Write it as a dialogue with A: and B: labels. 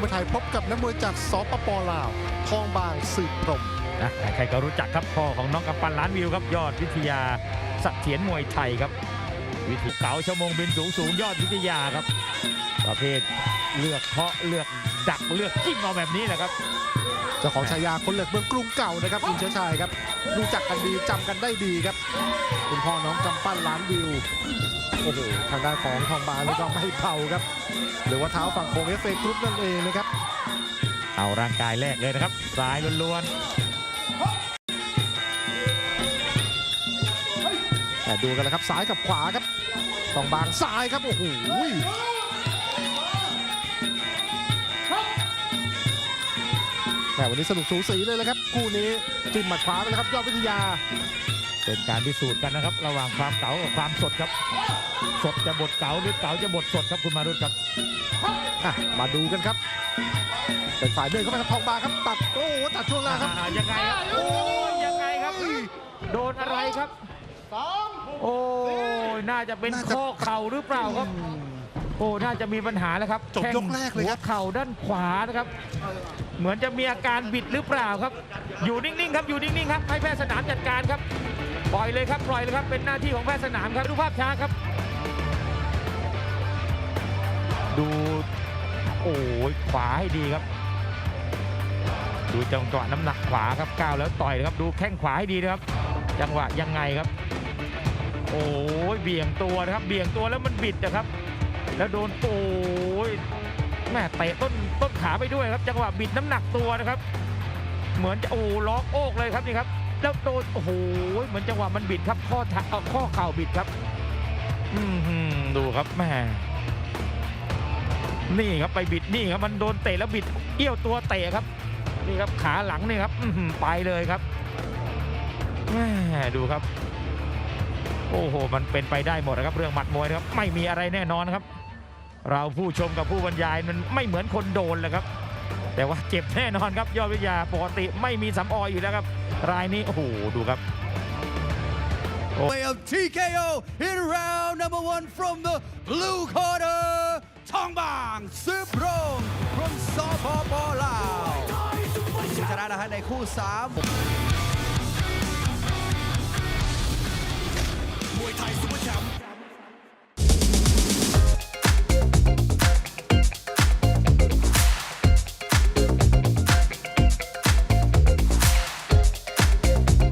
A: มวยไทยพบกับนักมวยจากสปปลาว ทองบางสืบพรม
B: นะใครๆก็รู้จักครับพ่อของน้องกัปปันล้านวิวครับยอดวิทยาเสถียรมวยไทยครับ วิธีเก๋าชั่วโมงบินสูงสูงยอดวิทยาครับ ประเภทเลือกเคาะเลือกดักเลือกจิ้มเอาแบบนี้แหละครับ
A: เจ้าของฉายาคนเหล็กเมืองกรุงเก่านะครับอินเชื้อชายครับรู้จักกันดีจำกันได้ดีครับ คุณพ่อน้องกำปั้นล้านวิวโอ้โหทางด้านของทองบางนี่ก็ไม่เบาครับ หรือว่าเท้าฝั่งโค้งเอฟเอกรุ๊ปนั่นเองนะครับ
B: เอาร่างกายแรกเลยนะครับซ้ายล้วน
A: แต่ดูกันนะครับซ้ายกับขวาครับทองบางซ้ายครับโอ้โหแต่วันนี้สนุกสูสีเลยนะครับ คู่นี้จิ้มหมัดขวาไปแล้วครับยอดวิทยา
B: ๆเป็นการพิสูจน์กันนะครับ ระหว่างความเก๋ากับความสดครับ สดจะบดเก๋าหรือเก๋าจะบดสดครับคุณมารุตครับ
A: อะมาดูกันครับเป็นฝ่ายเดินเข้าไปครับทองบางครับตัดโอ้โหตัดช่วงล่างครับ
B: อ่ายังไงครับโอ้ยยังไงครับ โดนอะไรครับ โอ้ยน่าจะเป็น
A: น่าจะ
B: ข้อเข่าหรือเปล่าครับโอ้น่าจะมีปัญหาแล้วครับ
A: จบ
B: ข้ง
A: ยกแรกเลยครับ
B: หัวเข่าด้านขวานะครับ เหมือนจะมีอาการบิดหรือเปล่าครับ อยู่นิ่งๆครับอยู่นิ่งๆครับให้แพทย์สนามจัดการครับ ปล่อยเลยครับปล่อยเลยครับเป็นหน้าที่ของแพทย์สนามครับดูภาพช้าครับ ดูโอ้ยขวาให้ดีครับ ดูจังหวะน้ำหนักขวาครับก้าวแล้วต่อยนะครับ ดูแข้งขวาให้ดีนะครับ จังหวะยังไงครับ โอ้ยเบี่ยงตัวนะครับ เบี่ยงตัวแล้วมันบิดนะครับ แล้วโดนโอ้ยแม่เตะต้นต้นขาไปด้วยครับ จังหวะบิดน้ำหนักตัวนะครับ เหมือนจะโอ้ล็อกโอกเลยครับนี่ครับ แล้วโดนโอ้โหเหมือนจังหวะมันบิดครับ ข้อเท้าข้อเข่าบิดครับ อืมหืมดูครับแม่นี่ครับไปบิดนี่ครับมันโดนเตะแล้วบิดเอี้ยวตัวเตะครับ นี่ครับขาหลังนี่ครับอืไปเลยครับแม่ดูครับ โอ้โห มันเป็นไปได้หมดนะครับเรื่องหมัดมวยนะครับไม่มีอะไรแน่นอนครับ เราผู้ชมกับผู้บรรยายมันไม่เหมือนคนโดนเลยครับ แต่ว่าเจ็บแน่นอนครับยอดวิทยาปกติไม่มีสำออยอยู่แล้วครับ รายนี้โอ้โหดูครับ
C: way of TKO in round number one from the blue corner, Tong Bang Suprom from สปปลาวชนะนะฮะในคู่3
D: ม วยไทยซุปเปอร์แชมป์